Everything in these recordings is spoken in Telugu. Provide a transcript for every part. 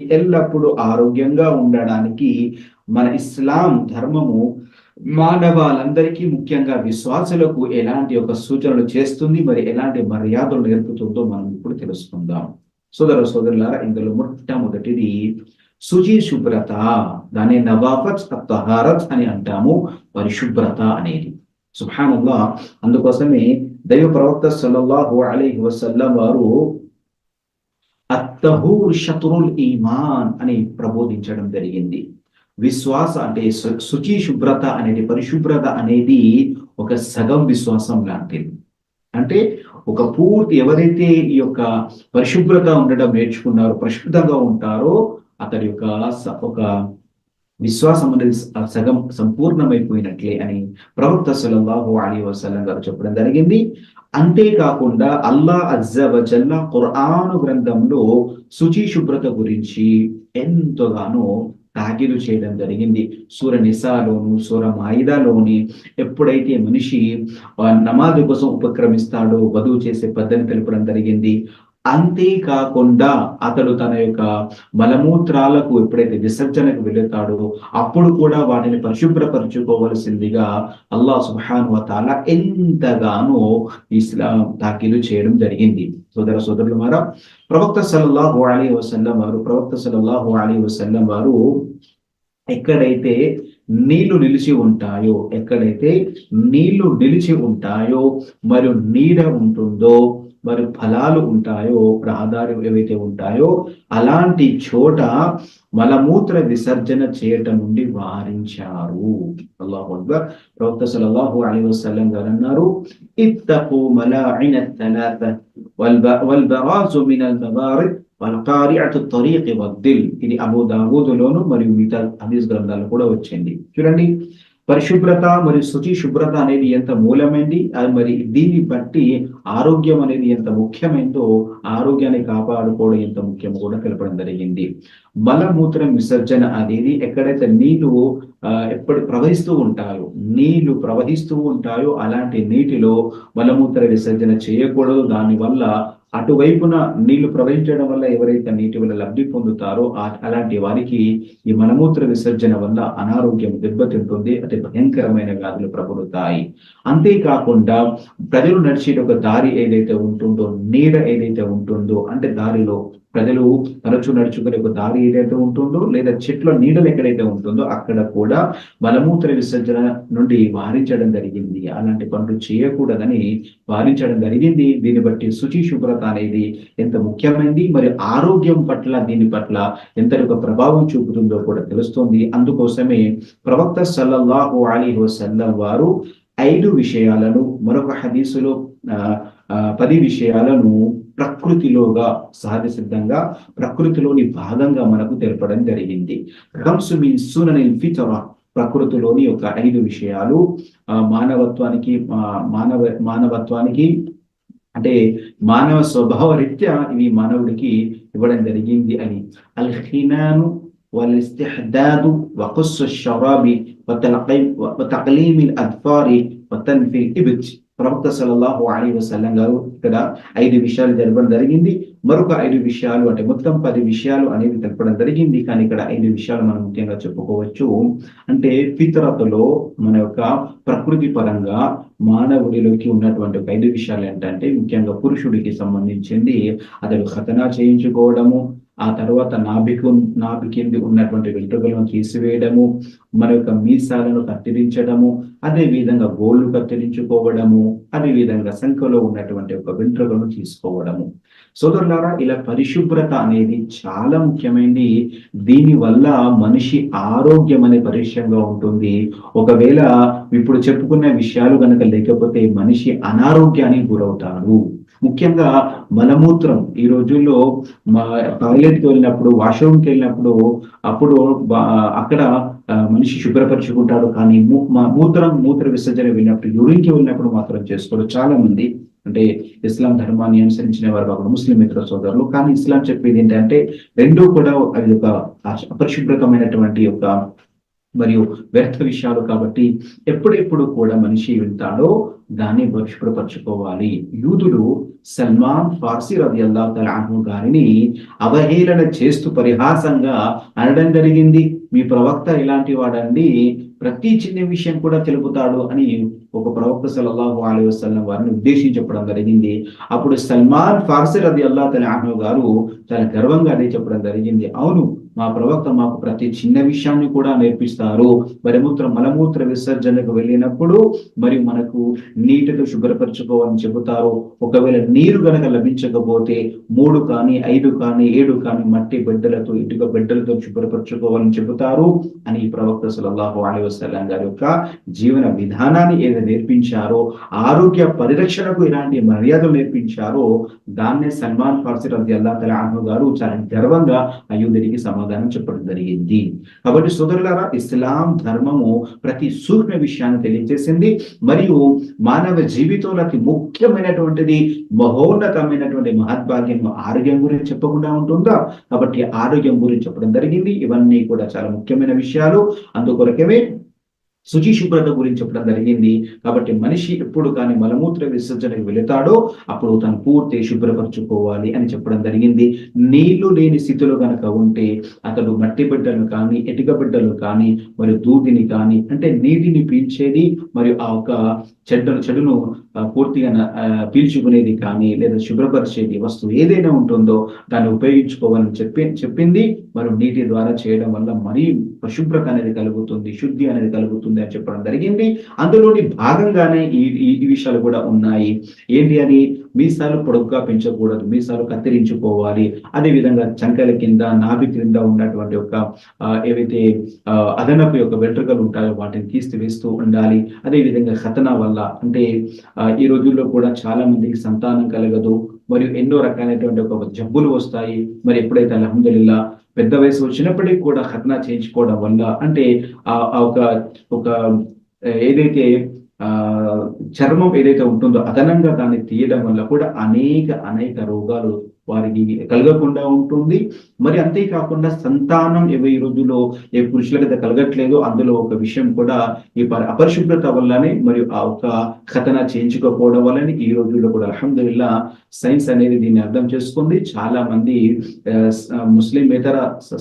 ఎల్లప్పుడూ ఆరోగ్యంగా ఉండడానికి మన ఇస్లాం ధర్మము మానవాళ్ళందరికీ ముఖ్యంగా విశ్వాసులకు ఎలాంటి ఒక సూచనలు చేస్తుంది మరి ఎలాంటి మర్యాదలు నేర్పుతుందో మనం ఇప్పుడు తెలుసుకుందాం. సోదర సోదరులారా ఇందులో మొట్టమొదటిది శుచి శుభ్రత దాని నవాఫత్ తహారత్ అని అంటాము పరిశుభ్రత అనేది. సుభానంగా అందుకోసమే దైవ ప్రవక్త సల్లల్లాహు అలీ వసల్లం వారు అత్తహూర్ శత్రుల్ ఈమాన్ అని ప్రబోధించడం జరిగింది. విశ్వాస అంటే శుచి శుభ్రత అనేది పరిశుభ్రత అనేది ఒక సగం విశ్వాసం లాంటిది. అంటే ఒక పూర్తి ఎవరైతే ఈ యొక్క పరిశుభ్రత ఉండడం నేర్చుకున్నారో పరిశుద్ధంగా ఉంటారో అతడి యొక్క ఒక విశ్వాసం అనేది సగం సంపూర్ణమైపోయినట్లే అని ప్రవక్త సలల్లాహు అలీ వసలం గారు చెప్పడం జరిగింది. అంతేకాకుండా అల్లా అజ్జవజల్లా ఖురాను గ్రంథంలో శుచి శుభ్రత గురించి ఎంతగానో తాకీదు చేయడం జరిగింది. సూర నిసాలోను సూర మాయిదాలోని ఎప్పుడైతే మనిషి నమాజు కోసం ఉపక్రమిస్తాడో వధువు చేసే పద్ధతి తెలపడం జరిగింది. అంతేకాకుండా అతడు తన యొక్క మలమూత్రాలకు ఎప్పుడైతే విసర్జనకు వెళుతాడో అప్పుడు కూడా వాటిని పరిశుభ్రపరచుకోవలసిందిగా అల్లా సుహాన్ వతాల ఎంతగానో ఇస్లాం తాకీదు చేయడం జరిగింది. సోదర సోదరులు మారా ప్రవక్త సలల్లాహు అలీ వసల్లం వారు ప్రవక్త సలల్లాహు అలీ వసల్లం వారు ఎక్కడైతే నీళ్ళు నిలిచి ఉంటాయో? ఎక్కడైతే నీళ్ళు నిలిచి ఉంటాయో మరియు నీడ ఉంటుందో మరి ఫలాలు ఉంటాయో రహదారులు ఏవైతే ఉంటాయో అలాంటి చోట మలమూత్ర విసర్జన చేయటం నుండి వారించారు. అల్లాహు అక్బర్. ప్రవక్త సల్లల్లాహు అలీ వసల్లం గారు అన్నారు ఇత్తకు మలాఇన వల్బ వల్ బరాజు మినల్ బవారిద్ వల్కారిఅతు తరీఖి వద్దిల్. ఇది అబూ దావూదులోను మరియు మిగతా హదీస్ గ్రంథాలు కూడా వచ్చింది చూడండి పరిశుభ్రత మరియు శుచి శుభ్రత అనేది ఎంత మూలమైంది? అది మరి దీన్ని బట్టి ఆరోగ్యం అనేది ఎంత ముఖ్యమైందో ఆరోగ్యాన్ని కాపాడుకోవడం ఎంత ముఖ్యమో కూడా తెలపడం జరిగింది. మలమూత్రం విసర్జన అనేది ఎక్కడైతే నీళ్ళు ఎప్పుడు ప్రవహిస్తూ ఉంటాయో నీళ్ళు ప్రవహిస్తూ ఉంటాయో అలాంటి నీటిలో మలమూత్ర విసర్జన చేయకూడదు. దానివల్ల అటువైపున నీళ్ళు ప్రవహించడం వల్ల ఎవరైతే నీటి వల్ల లబ్ధి పొందుతారో అలాంటి వారికి ఈ మలమూత్ర విసర్జన వల్ల అనారోగ్యం దెబ్బతింటుంది అతి భయంకరమైన వ్యాధులు ప్రబలుతాయి. అంతేకాకుండా ప్రజలు నడిచే ఒక దారి ఏదైతే ఉంటుందో నీడ ఏదైతే ఉంటుందో అంటే దారిలో ప్రజలు తరచు నడుచుకునే ఒక దారి ఏదైతే ఉంటుందో లేదా చెట్ల నీడలు ఎక్కడైతే ఉంటుందో అక్కడ కూడా మలమూత్ర విసర్జన నుండి వారించడం జరిగింది. అలాంటి పనులు చేయకూడదని వారించడం జరిగింది. దీన్ని బట్టి శుచి శుభ్రత అనేది ఎంత ముఖ్యమైనది మరి ఆరోగ్యం పట్ల దీని పట్ల ఎంత ప్రభావం చూపుతుందో కూడా తెలుస్తుంది. అందుకోసమే ప్రవక్త సల్లల్లాహు అలీ వసల్లం వారు ఐదు విషయాలను మరొక హదీసులో పది విషయాలను ప్రకృతిలోగా సహజ సిద్ధంగా ప్రకృతిలోని భాగంగా మనకు తెలపడం జరిగింది ప్రకృతిలోని ఒక ఐదు విషయాలు మానవత్వానికి మానవ మానవత్వానికి అంటే మానవ స్వభావ రీత్యా ఇవి మానవుడికి ఇవ్వడం జరిగింది అని అల్ హినాను والاستحداد وقص الشراب وتقليم الأظفار وتنفي الإبت ప్రవక్త సలల్లాహు అలీ వసల్లం గారు ఇక్కడ ఐదు విషయాలు తెలపడం జరిగింది. మరొక ఐదు విషయాలు అంటే మొత్తం పది విషయాలు అనేవి తెలపడం జరిగింది. కానీ ఇక్కడ ఐదు విషయాలు మనం ముఖ్యంగా చెప్పుకోవచ్చు. అంటే ఫితరతలో మన యొక్క ప్రకృతి పరంగా మానవుడిలోకి ఉన్నటువంటి ఒక ఐదు విషయాలు ఏంటంటే ముఖ్యంగా పురుషుడికి సంబంధించింది. అతడు ఖతనా చేయించుకోవడము ఆ తర్వాత నాభికు నాభికింది ఉన్నటువంటి వెంట్రుకలను తీసివేయడము మన యొక్క మీసాలను కత్తిరించడము అదే విధంగా గోళ్ళు కత్తిరించుకోవడము అదే విధంగా సంఖ్యలో ఉన్నటువంటి ఒక వెంట్రుకలను తీసుకోవడము. సోదరులారా ఇలా పరిశుభ్రత అనేది చాలా ముఖ్యమైనది. దీని వల్ల మనిషి ఆరోగ్యం అనే పరిచయంగా ఉంటుంది. ఒకవేళ ఇప్పుడు చెప్పుకున్న విషయాలు కనుక లేకపోతే మనిషి అనారోగ్యానికి గురవుతాడు. ముఖ్యంగా మలమూత్రం. ఈ రోజుల్లో టాయిలెట్కి వెళ్ళినప్పుడు వాష్రూమ్కి వెళ్ళినప్పుడు అప్పుడు అక్కడ మనిషి శుభ్రపరుచుకుంటాడు కానీ మూత్రం మూత్ర విసర్జన వెళ్ళినప్పుడు యూరిన్కి వెళ్ళినప్పుడు మాత్రం చేసుకోడు. చాలా మంది అంటే ఇస్లాం ధర్మాన్ని అనుసరించిన వారు కాకుండా ముస్లిం మిత్ర సోదరులు కానీ ఇస్లాం చెప్పేది ఏంటంటే రెండూ కూడా అది ఒక అపరిశుభ్రతమైనటువంటి ఒక మరియు వ్యర్థ విషయాలు కాబట్టి ఎప్పుడెప్పుడు కూడా మనిషి వింటాడో దాన్ని పరిశుభ్రపరచుకోవాలి. యూదులు సల్మాన్ ఫార్సీ రది అల్లా తలాహు గారిని అవహేళన చేస్తూ పరిహాసంగా అనడం జరిగింది. మీ ప్రవక్త ఇలాంటి వాడండి ప్రతి చిన్న విషయం కూడా తెలుపుతాడు అని ఒక ప్రవక్త సల్లల్లాహు అలీ వసల్లం వారిని ఉద్దేశించి చెప్పడం జరిగింది. అప్పుడు సల్మాన్ ఫార్సీ రది అల్లా తలాహు గారు చాలా గర్వంగా అదే చెప్పడం జరిగింది. అవును మా ప్రవక్త మాకు ప్రతి చిన్న విషయాన్ని కూడా నేర్పిస్తారు. మరిమూత్ర మలమూత్ర విసర్జనకు వెళ్ళినప్పుడు మరియు మనకు నీటితో శుభ్రపరచుకోవాలని చెబుతారు. ఒకవేళ నీరు గనక లభించకపోతే మూడు కానీ ఐదు కానీ ఏడు కానీ మట్టి బిడ్డలతో ఇటుక బిడ్డలతో శుభ్రపరచుకోవాలని చెబుతారు అని ఈ ప్రవక్త సల్లల్లాహు అలీ వసల్లం గారి యొక్క జీవన విధానాన్ని ఏదైనా నేర్పించారో ఆరోగ్య పరిరక్షణకు ఎలాంటి మర్యాదలు నేర్పించారో దాన్నే సల్మాన్ ఫార్సీ రది అల్లా తల గారు చాలా గర్వంగా అయోధ్యకి సమాధానం చెప్పడం జరిగింది. కాబట్టి సోదరులారా ఇస్లాం ధర్మము ప్రతి సూక్ష్మ విషయాన్ని తెలియజేసింది. మరియు మానవ జీవితంలో అతి ముఖ్యమైనటువంటిది మహోన్నతమైనటువంటి మహద్భాగ్యం ఆరోగ్యం గురించి చెప్పకుండా ఉంటుందా? కాబట్టి ఆరోగ్యం గురించి చెప్పడం జరిగింది. ఇవన్నీ కూడా చాలా ముఖ్యమైన విషయాలు. అందుకొరకమే శుచిశుభ్రత గురించి చెప్పడం జరిగింది. కాబట్టి మనిషి ఎప్పుడు కానీ మలమూత్ర విసర్జనకు వెళతాడో అప్పుడు తను పూర్తి శుభ్రపరచుకోవాలి అని చెప్పడం జరిగింది. నీళ్ళు లేని స్థితిలో కనుక ఉంటే అతడు మట్టి బిడ్డలు కానీ ఎటుక బిడ్డలు కానీ మరియు దూదిని కానీ అంటే నీటిని పీల్చేది మరియు ఆ ఒక చెడ్డను చెడును పూర్తిగా పీల్చుకునేది కానీ లేదా శుభ్రపరిచేది వస్తువు ఏదైనా ఉంటుందో దాన్ని ఉపయోగించుకోవాలని చెప్పి చెప్పింది. మనం నీటి ద్వారా చేయడం వల్ల మరీ పరిశుభ్రత అనేది కలుగుతుంది శుద్ధి అనేది కలుగుతుంది అని చెప్పడం జరిగింది. అందులోని భాగంగానే ఈ ఈ విషయాలు కూడా ఉన్నాయి. ఏంటి అని? మీసాలు పొడుగ్గా పెంచకూడదు మీసాలు కత్తిరించుకోవాలి. అదే విధంగా చంకల కింద నాభి క్రింద ఉన్నటువంటి ఒక ఏవైతే అదనపు యొక్క వెంట్రుకలు ఉంటాయో వాటిని తీసి వేస్తూ ఉండాలి. అదే విధంగా కథన వల్ల అంటే ఈ రోజుల్లో కూడా చాలా మందికి సంతానం కలగదు మరియు ఎన్నో రకాలైనటువంటి ఒక జబ్బులు వస్తాయి. మరి ఎప్పుడైతే అలహందుల్లా పెద్ద వయసు వచ్చినప్పటికీ కూడా ఖతనా చేయించుకోవడం వల్ల అంటే ఆ ఒక ఒక ఏదైతే ఆ చర్మం ఏదైతే ఉంటుందో అదనంగా దాన్ని తీయడం వల్ల కూడా అనేక అనేక రోగాలు వారికి కలగకుండా ఉంటుంది. మరి అంతేకాకుండా సంతానం ఏవో ఈ రోజుల్లో ఏ పురుషులకైతే కలగట్లేదు అందులో ఒక విషయం కూడా ఈ అపరిశుభ్రత వల్లనే మరియు ఆ ఒక కథన చేయించుకోకపోవడం వల్లనే ఈ రోజుల్లో కూడా అల్హమ్దుల్లా సైన్స్ అనేది దీన్ని అర్థం చేసుకుంది. చాలా మంది ముస్లింేతర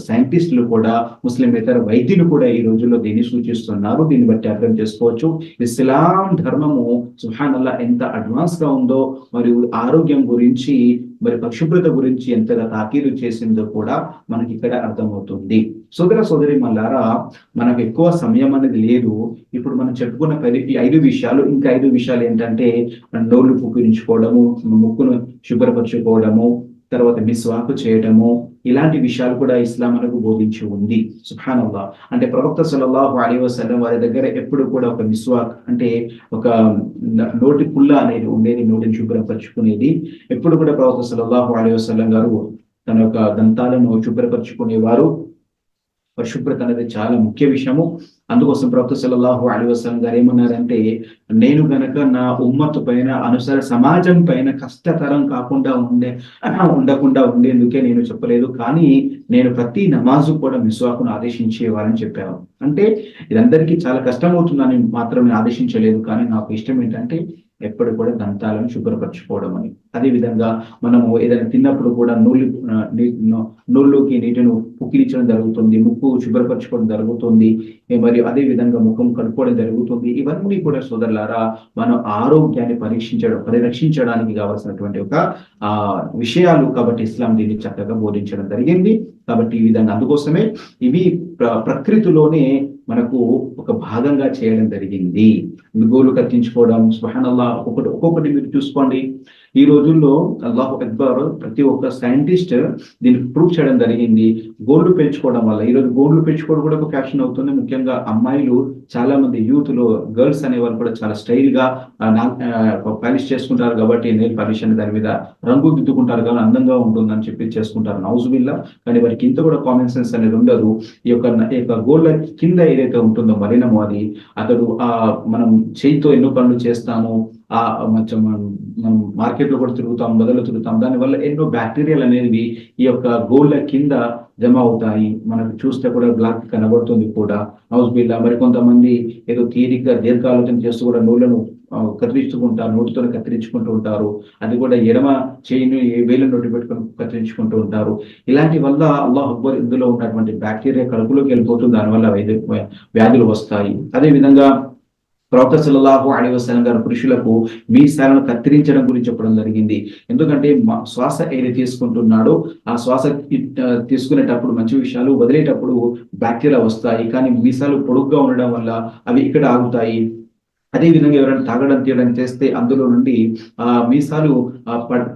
సైంటిస్టులు కూడా ముస్లింేతర వైద్యులు కూడా ఈ రోజుల్లో దీన్ని సూచిస్తున్నారు. దీన్ని బట్టి అర్థం చేసుకోవచ్చు. ఇస్లాం ధర్మము సుహాన్ అల్లా ఎంత అడ్వాన్స్గా ఉందో మరియు ఆరోగ్యం గురించి మరి పరిశుభ్రత గురించి ఎంతగా తాకీదు చేసిందో కూడా మనకి ఇక్కడ అర్థమవుతుంది. సోదర సోదరి మల్లారా మనకు ఎక్కువ సమయం అనేది లేదు. ఇప్పుడు మనం చెప్పుకున్న పది ఐదు విషయాలు ఇంకా ఐదు విషయాలు ఏంటంటే నోళ్ళు పుప్పించుకోవడము ముక్కును శుభ్రపరచుకోవడము తర్వాత మిస్వాకు చేయటము ఇలాంటి విషయాలు కూడా ఇస్లాం మనకు బోధించి ఉంది. సుఖానల్లా అంటే ప్రవక్త సలల్లాహు అలీ వసలం వారి దగ్గర ఎప్పుడు కూడా ఒక మిస్వాక్ అంటే ఒక నోటి పుల్ల అనేది ఉండేది నోటిని శుభ్రపరచుకునేది. ఎప్పుడు కూడా ప్రవక్త సలల్లాహు అలీ వసలం గారు తన యొక్క దంతాలను శుభ్రపరచుకునేవారు. పరిశుభ్రత అనేది చాలా ముఖ్య విషయము. అందుకోసం ప్రభుత్వ సల్లల్లాహు అలీ వసలం గారు ఏమన్నారంటే నేను గనక నా ఉమ్మత్తు పైన అనుసర సమాజం పైన కష్టతరం కాకుండా ఉండే ఉండకుండా ఉండేందుకే నేను చెప్పలేదు. కానీ నేను ప్రతి నమాజు కూడా మిస్వాకును ఆదేశించేవారని చెప్పాను. అంటే ఇదందరికీ చాలా కష్టం అవుతుందని మాత్రమే ఆదేశించలేదు. కానీ నాకు ఇష్టం ఏంటంటే ఎప్పుడు కూడా దంతాలను శుభ్రపరచుకోవడం అని. అదే విధంగా మనము ఏదైనా తిన్నప్పుడు కూడా నూలు నూళ్ళుకి నీటిని పుక్కిలించడం జరుగుతుంది ముక్కు శుభ్రపరచుకోవడం జరుగుతుంది మరియు అదే విధంగా ముఖం కడుక్కోవడం జరుగుతుంది. ఇవన్నీ కూడా సోదరులారా మనం ఆరోగ్యాన్ని పరీక్షించడం పరిరక్షించడానికి కావాల్సినటువంటి ఒక ఆ విషయాలు కాబట్టి ఇస్లాం దీన్ని చక్కగా బోధించడం జరిగింది. కాబట్టి ఈ విధంగా అందుకోసమే ఇవి ప్రకృతిలోనే మనకు ఒక భాగంగా చేయడం జరిగింది. గోలు కత్తించుకోవడం స్వహనల్లా ఒక్కొక్కటి ఒక్కొక్కటి మీరు చూసుకోండి. ఈ రోజుల్లో అల్లాహు అక్బర్ ప్రతి ఒక్క సైంటిస్ట్ దీన్ని ప్రూవ్ చేయడం జరిగింది. గోల్డ్ పెంచుకోవడం వల్ల. ఈ రోజు గోల్డ్ పెంచుకోవడం కూడా ఒక ఫ్యాషన్ అవుతుంది. ముఖ్యంగా అమ్మాయిలు చాలా మంది యూత్లో గర్ల్స్ అనేవారు కూడా చాలా స్టైల్గా పాలిష్ చేసుకుంటారు కాబట్టి నేను పాలిష్ అనే దాని మీద రంగు దిద్దుకుంటారు కానీ అందంగా ఉంటుందని చెప్పి చేసుకుంటారు. నౌజుబిల్లా. కానీ వారికి ఇంత కూడా కామన్ సెన్స్ అనేది ఉండదు. ఈ యొక్క గోల్డ్ కింద ఏదైతే ఉంటుందో మలినము అది అతడు ఆ మనం చేయితో ఎన్నో పనులు చేస్తాము. ఆ కొంచెం మనం మార్కెట్లో కూడా తిరుగుతాం మొదలు తిరుగుతాం. దానివల్ల ఎన్నో బ్యాక్టీరియాలు అనేవి ఈ యొక్క గోళ్ళ కింద జమ అవుతాయి. మనకు చూస్తే కూడా బ్లాక్ కనబడుతుంది కూడా. హౌస్ బిల్లా మరి కొంతమంది ఏదో తీరిక దీర్ఘాలోచన చేస్తూ కూడా నోళ్ళను కత్తిరించుకుంటారు నోటితో కత్తిరించుకుంటూ ఉంటారు. అది కూడా ఎడమ చేయిని వేలు నోటి పెట్టుకొని కత్తిరించుకుంటూ ఉంటారు. ఇలాంటి వల్ల అల్లాహ్ అక్బర్ ఇందులో ఉన్నటువంటి బ్యాక్టీరియా కడుపులోకి వెళ్ళిపోతుంది. దానివల్ల వైద్య వ్యాధులు వస్తాయి. అదే విధంగా ప్రవక్త సుల్లాహు అలైహి వసల్లం గారు పురుషులకు మీసాలను కత్తిరించడం గురించి చెప్పడం జరిగింది. ఎందుకంటే శ్వాస ఏది తీసుకుంటున్నాడో ఆ శ్వాస తీసుకునేటప్పుడు మంచి విషయాలు వదిలేటప్పుడు బ్యాక్టీరియా వస్తాయి. కానీ మీసాలు పొడుగ్గా ఉండడం వల్ల అవి ఇక్కడ ఆగుతాయి. అదే విధంగా ఎవరైనా తాగడం తీయడం చేస్తే అందులో నుండి ఆ మీసాలు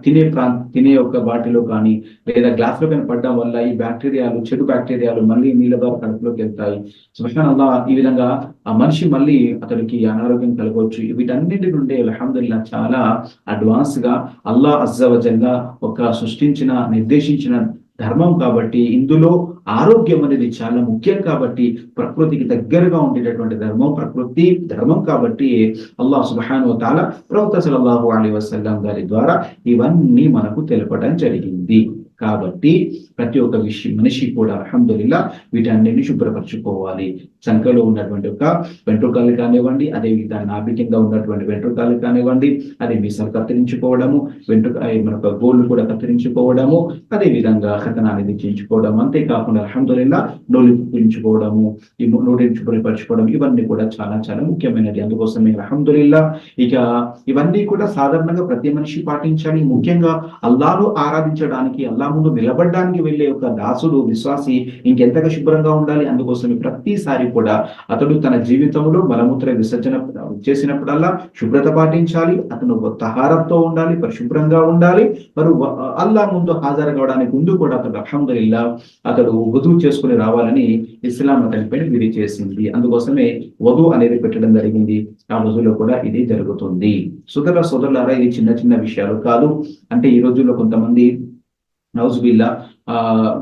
తినే ప్రాంత తినే ఒక బాటిలో కానీ లేదా గ్లాస్లో కానీ పడడం వల్ల ఈ బ్యాక్టీరియాలు చెడు బ్యాక్టీరియాలు మళ్ళీ నీళ్ళ ద్వారా కడుపులోకి వెళ్తాయి. సుబ్హానల్లా ఈ విధంగా ఆ మనిషి మళ్ళీ అతడికి అనారోగ్యం కలగవచ్చు. వీటన్నిటి నుండి అలహమ్దుల్లా చాలా అడ్వాన్స్గా అల్లా అజ్జవజల్లా ఒక సృష్టించిన నిర్దేశించిన ధర్మం కాబట్టి ఇందులో ఆరోగ్యం అనేది చాలా ముఖ్యం కాబట్టి ప్రకృతికి దగ్గరగా ఉండేటటువంటి ధర్మం ప్రకృతి ధర్మం కాబట్టి అల్లాహ్ సుబాను తాల ప్రవక్త సల్లల్లాహు అలీ వసల్లం గారి ద్వారా ఇవన్నీ మనకు తెలపడం జరిగింది. కాబట్టి ప్రతి ఒక్క విషయం మనిషి కూడా అల్హమ్దుల్లా వీటన్నిటిని శుభ్రపరచుకోవాలి. చంకలో ఉన్నటువంటి ఒక వెంట్రుకాలు కానివ్వండి అదే దాని నాభి కింద ఉన్నటువంటి వెంట్రుకాలు కానివ్వండి అదే మీసాలు కత్తిరించుకోవడము వెంట్రుక ఆ, మనకు గోళ్ళు కూడా కత్తిరించుకోవడము అదే విధంగా ఖతనాన్ని దించుకోవడం అంతేకాకుండా అల్హమ్దుల్లా నోలు పుట్టించుకోవడము ఈ నోటిని శుభ్రపరచుకోవడం ఇవన్నీ కూడా చాలా చాలా ముఖ్యమైనది. అందుకోసమే అల్హమ్దుల్లా ఇక ఇవన్నీ కూడా సాధారణంగా ప్రతి మనిషి పాటించాలి. ముఖ్యంగా అల్లాను ఆరాధించడానికి అల్లా ముందు నిలబడడానికి వెళ్ళే ఒక దాసుడు విశ్వాసి ఇంకెంతగా శుభ్రంగా ఉండాలి? అందుకోసమే ప్రతిసారి కూడా అతడు తన జీవితంలో మలమూత్ర విసర్జన చేసినప్పుడల్లా శుభ్రత పాటించాలి అతను తహారంతో ఉండాలి పరిశుభ్రంగా ఉండాలి. మరి అల్లా ముందు హాజరు కావడానికి ముందు కూడా అతడు అహమ్మదిల్లా అతడు వధువు చేసుకుని రావాలని ఇస్లాం అతనిపై విధి చేసింది. అందుకోసమే వధు అనేది పెట్టడం జరిగింది. ఆ రోజుల్లో కూడా ఇది జరుగుతుంది. సోదర సోదరులారా ఇది చిన్న చిన్న విషయాలు కాదు. అంటే ఈ రోజుల్లో కొంతమంది నౌజుబిల్లా ఆ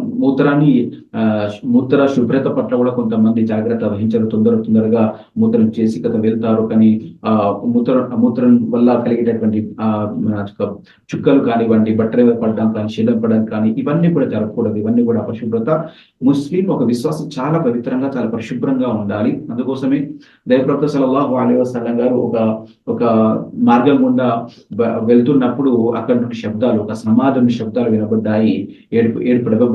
మూత్రాన్ని ఆ మూత్ర శుభ్రత పట్ల కూడా కొంతమంది జాగ్రత్త వహించరు. తొందర తొందరగా మూత్రం చేసి కదా వెళ్తారు. కానీ ఆ మూత్ర మూత్రం వల్ల కలిగేటటువంటి ఆ చుక్కలు కానివ్వండి బట్టల మీద పడడం కానీ శీలం పడడం కానీ ఇవన్నీ కూడా జరగకూడదు. ఇవన్నీ కూడా అపశుభ్రత. ముస్లిం ఒక విశ్వాసం చాలా పవిత్రంగా చాలా పరిశుభ్రంగా ఉండాలి. అందుకోసమే దైవప్రవక్త సలహు అలైహి గారు ఒక ఒక మార్గం గుండా వెళ్తున్నప్పుడు అక్కడ నుండి శబ్దాలు ఒక సమాధం శబ్దాలు వినబడ్డాయి. ఏడుపు ఏడుపు డబ్బలు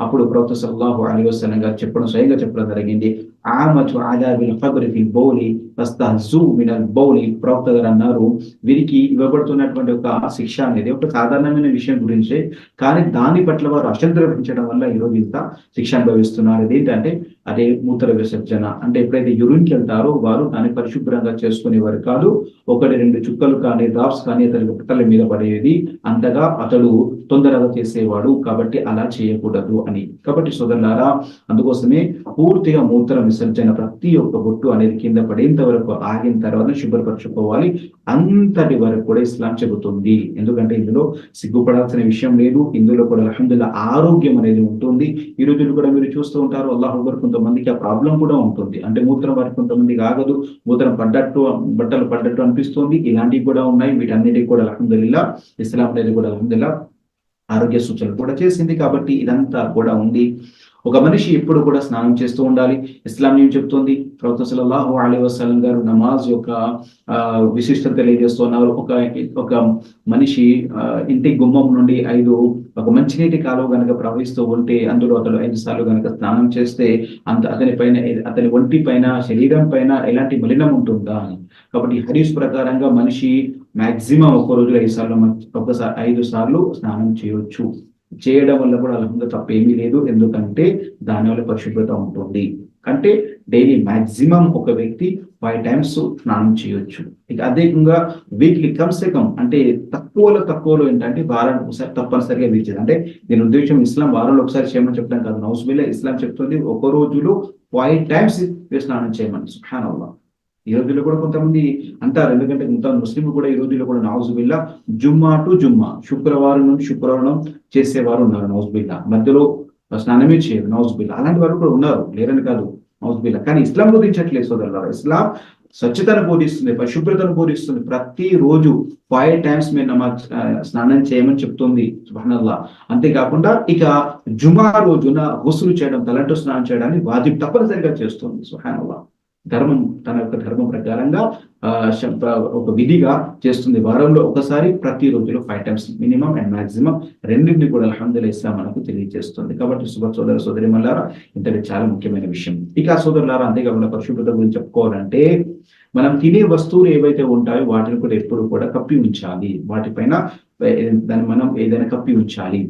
అప్పుడు ప్రవక్త సల్లాహు అలైహి గారు చెప్పడం స్వయంగా చెప్పడం జరిగింది. ఆమచు ఆదాబిల్ ఖబరి ఫిల్ బౌలి వస్తహజు మినల్ బౌలి ప్రవక్త గారు అన్నారు. వీరికి ఇవ్వబడుతున్నటువంటి ఒక శిక్ష అనేది ఒక సాధారణమైన విషయం గురించే కానీ దాని పట్ల వారు అశ్రద్ధ వల్ల ఈ రోజు ఇంత శిక్ష అనుభవిస్తున్నారు. ఏంటంటే అదే మూత్ర విసర్జన. అంటే ఎప్పుడైతే యూరిన్కి వెళ్తారో వారు దాన్ని పరిశుభ్రంగా చేసుకునేవారు కాదు. ఒకటి రెండు చుక్కలు కానీ డ్రాప్స్ కానీ అతని పుట్టల మీద పడేది. అంతగా అతడు తొందరగా చేసేవాడు. కాబట్టి అలా చేయకూడదు అని. కాబట్టి సోదరులారా అందుకోసమే పూర్తిగా మూత్ర విసర్జన ప్రతి ఒక్క బొట్టు అనేది కింద పడేంత వరకు ఆగిన తర్వాత శుభ్రపరచుకోవాలి. అంతటి వరకు కూడా ఇస్లాం చెబుతుంది. ఎందుకంటే ఇందులో సిగ్గుపడాల్సిన విషయం లేదు. ఇందులో కూడా అల్హమ్దుల్లా ఆరోగ్యం అనేది ఉంటుంది. ఈ రోజులు కూడా మీరు చూస్తూ ఉంటారు. అల్లాహుబర్ కొంతమందికి ఆ ప్రాబ్లం కూడా ఉంటుంది. అంటే మూత్రం వారికి కొంతమందికి ఆగదు. మూత్రం పడ్డట్టు బట్టలు పడ్డట్టు అనిపిస్తుంది. ఇలాంటివి కూడా ఉన్నాయి. వీటన్నిటికి కూడా అల్హమ్దుల్లా ఇస్లాం అనేది కూడా అల్హమ్దుల్లా ఆరోగ్య సూచనలు కూడా చేసింది. కాబట్టి ఇదంతా కూడా ఉంది. ఒక మనిషి ఎప్పుడు కూడా స్నానం చేస్తూ ఉండాలి. ఇస్లాం ఏం చెప్తోంది? ప్రవక్త సలహు అలీ వసలం గారు నమాజ్ యొక్క ఆ, విశిష్టత తెలియజేస్తున్నారు. ఒక ఒక మనిషి ఇంటి గుమ్మం నుండి ఐదు ఒక మంచినీటి కాలువ గనక ప్రవహిస్తూ ఉంటే అందులో అతడు ఐదు సార్లు గనక స్నానం చేస్తే అంత అతని పైన అతని ఒంటి పైన శరీరం పైన ఎలాంటి మలినం ఉంటుందా అని. కాబట్టి హరీష్ ప్రకారంగా మనిషి మాక్సిమం ఒక రోజులో ఐదు సార్లు ఒకసారి ఐదు సార్లు స్నానం చేయొచ్చు. చేయడం వల్ల కూడా అల్హమ్దుల్లా తప్పేమీ లేదు. ఎందుకంటే దానివల్ల పరిశుభ్రత ఉంటుంది. అంటే డైలీ మాక్సిమం ఒక వ్యక్తి ఫైవ్ టైమ్స్ స్నానం చేయొచ్చు. ఇక అదేవిధంగా వీక్లీ కమ్సే కమ్ అంటే తక్కువలో తక్కువలో ఏంటంటే వారానికి ఒకసారి తప్పనిసరిగా వీచేది అంటే దీని ఉద్దేశం ఇస్లాం వారంలో ఒకసారి చేయమని చెప్పడం కాదు. నౌస్బిల్లా ఇస్లాం చెప్తుంది ఒక రోజులో ఫైవ్ టైమ్స్ స్నానం చేయమని. సుహాన్ ఈ రోజుల్లో కూడా కొంతమంది అంటారు. ఎందుకంటే కొంత ముస్లింలు కూడా ఈ రోజుల్లో కూడా నౌజుబిల్లా జుమ్మా టు జుమ్మా. శుక్రవారం నుండి శుక్రవారం చేసేవారు ఉన్నారు నౌజుబిల్లా. మధ్యలో స్నానమే చేయరు నౌజుబిల్లా. అలాంటి వారు కూడా ఉన్నారు. లేరని కాదు నౌజుబిల్లా. కానీ ఇస్లాం బోధించట్లేదు సోదరులారా. ఇస్లాం స్వచ్ఛతను బోధిస్తుంది పరిశుభ్రతను బోధిస్తుంది. ప్రతిరోజు ఫైవ్ టైమ్స్ మీరు నమాజ్ స్నానం చేయమని చెప్తుంది సుభానల్లా అంతేకాకుండా ఇక జుమా రోజున హుసులు చేయడం తలంటూ స్నానం చేయడాన్ని వాజిబ్ తప్పనిసరిగా చేస్తుంది సుహానల్లా ధర్మం తన యొక్క ధర్మం ప్రకారంగా ఆ, ఒక విధిగా చేస్తుంది. వారంలో ఒకసారి ప్రతి రోజులో five times minimum and maximum రెండింటిని కూడా అల్హమ్దుల్లా ఇస్లాం మనకు తెలియజేస్తుంది. కాబట్టి శుభ సోదర సోదరి మల్లారా ఇంతటి చాలా ముఖ్యమైన విషయం. ఇక సోదరులారా అంతేకాకుండా పరిశుభ్రత గురించి చెప్పుకోవాలంటే మనం తినే వస్తువులు ఏవైతే ఉంటాయో వాటిని కూడా ఎప్పుడు కూడా కప్పి ఉంచాలి. వాటిపైన దాన్ని మనం ఏదైనా కప్పి ఉంచాలి.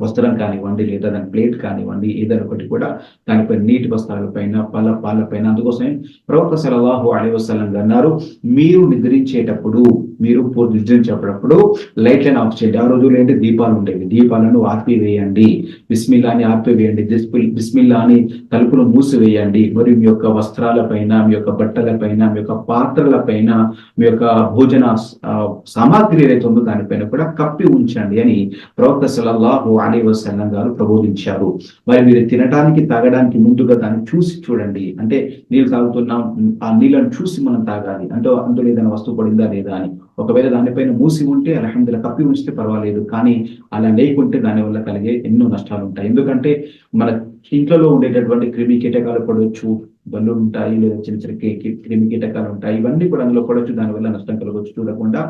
వస్త్రం కానివ్వండి లేదా దాని ప్లేట్ కానివ్వండి ఏదైనా ఒకటి కూడా దానిపై నీటి వస్త్రాలపైన పళ్ళ పాలపైన. అందుకోసమే ప్రవక్త సలవాహు అలీ వసలం అన్నారు మీరు నిద్రించేటప్పుడు మీరు పూ- చెప్పినప్పుడు లైట్లను ఆఫ్ చేయండి. ఆ రోజులు ఏంటి? దీపాలు ఉండేవి. దీపాలను ఆర్పివేయండి బిస్మిల్లాని ఆర్పివేయండి బిస్మిల్లాని తలుపులు మూసివేయండి. మరియు మీ యొక్క వస్త్రాలపైన మీ యొక్క బట్టలపైన మీ యొక్క పాత్రలపైన మీ యొక్క భోజన ఆ, సామాగ్రి ఏదైతే ఉందో దానిపైన కూడా కప్పి ఉంచండి అని ప్రవక్త సల్లల్లాహు అలీ వసల్లం గారు ప్రబోధించారు. మరి మీరు తినడానికి తాగడానికి ముందుగా దాన్ని చూసి చూడండి. అంటే నీళ్ళు తాగుతున్నాం ఆ నీళ్ళను చూసి మనం తాగాలి. అంటే అందులో ఏదైనా వస్తువు పడిందా లేదా అని. ఒకవేళ దానిపైన మూసి ఉంటే అలహందుల కప్పి ఉంచితే పర్వాలేదు. కానీ అలా లేకుంటే దాని వల్ల కలిగే ఎన్నో నష్టాలు ఉంటాయి ఎందుకంటే మన ఇంట్లో ఉండేటటువంటి క్రిమి కీటకాలు పడవచ్చు బల్లు ఉంటాయి లేదా చిన్న చిన్న క్రిమి కీటకాలు ఉంటాయి. ఇవన్నీ కూడా అందులో పడవచ్చు దాని వల్ల నష్టం కలగవచ్చు చూడకుండా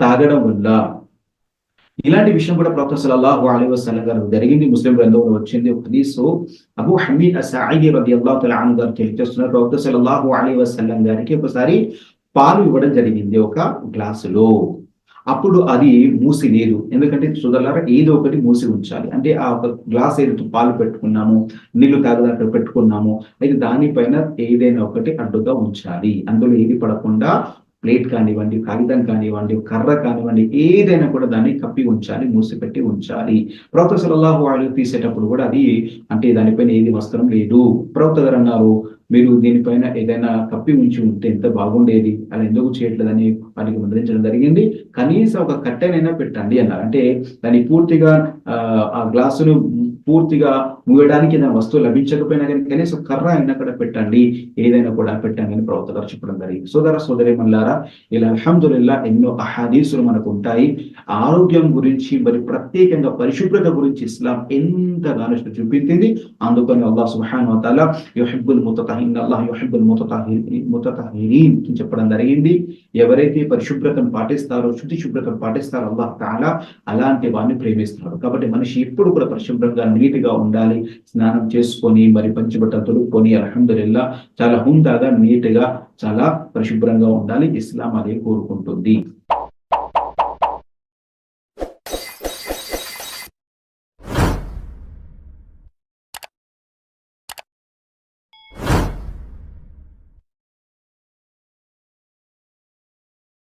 తాగడం వల్ల. ఇలాంటి విషయం కూడా ప్రొఫెసర్ సల్లల్లాహు అలీ వసల్లం గారు జరిగింది. ముస్లిం గ్రంథంలో వచ్చింది ఒక హదీసు. అబు హమీద్ అసాయి రబి అల్లాహు తలాను గారు తెలియజేస్తున్నారు ప్రొఫెసర్ సల్లల్లాహు అలీ వసల్లం గారికి ఒకసారి పాలు ఇవ్వడం జరిగింది ఒక గ్లాసులో. అప్పుడు అది మూసి లేదు. ఎందుకంటే సుదర్లారా ఏదో ఒకటి మూసి ఉంచాలి. అంటే ఆ ఒక గ్లాస్ ఏదైతే పాలు పెట్టుకున్నాము నీళ్ళు తాగడానికి పెట్టుకున్నాము అయితే దానిపైన ఏదైనా ఒకటి అడ్డుగా ఉంచాలి. అందులో ఏది పడకుండా ప్లేట్ కానివ్వండి కాగితం కానివ్వండి కర్ర కానివ్వండి ఏదైనా కూడా దాన్ని కప్పి ఉంచాలి మూసిపెట్టి ఉంచాలి. ప్రవక్త సలహా వాళ్ళు తీసేటప్పుడు కూడా అది అంటే దానిపైన ఏది వస్త్రం లేదు. ప్రవక్త గారు అన్నారు మీరు దీనిపైన ఏదైనా కప్పి ఉంచి ఉంటే ఎంత బాగుండేది అలా ఎందుకు చేయట్లేదని వారికి మందించడం జరిగింది. కనీసం ఒక కట్టెనైనా పెట్టండి అన్నారు. అంటే దాన్ని పూర్తిగా ఆ, ఆ గ్లాసును పూర్తిగా మూయడానికి ఏదైనా వస్తువు లభించకపోయినా కానీ కనీసం కర్ర అయినా కూడా పెట్టండి. ఏదైనా కూడా పెట్టండి అని ప్రవక్త గారు చెప్పడం జరిగింది. సోదర సోదరి మల్లారా ఇలా అల్హమ్దుల్లా ఎన్నో అహాదీసులు మనకు ఉంటాయి. ఆరోగ్యం గురించి మరి ప్రత్యేకంగా పరిశుభ్రత గురించి ఇస్లాం ఎంతగానో చూపించింది. అందుకని అల్లా సుహాన్ వ తఆలా యుహిబ్బుల్ ముతతహిన్ అల్లాహ్ యుహిబ్బుల్ ముతతహిరీన్ చెప్పడం జరిగింది. ఎవరైతే పరిశుభ్రతను పాటిస్తారో శుద్ధి శుభ్రతను పాటిస్తారో అల్లాహ్ తాలా అలాంటి వారిని ప్రేమిస్తున్నారు కాబట్టి మనిషి ఎప్పుడు కూడా పరిశుభ్రంగా నీట్గా ఉండాలి స్నానం చేసుకొని మరి పంచబట్ట తొడుక్కొని అలహందుల్లా చాలా హుందాగా నీట్గా చాలా పరిశుభ్రంగా ఉండాలి ఇస్లాం అదే కోరుకుంటుంది.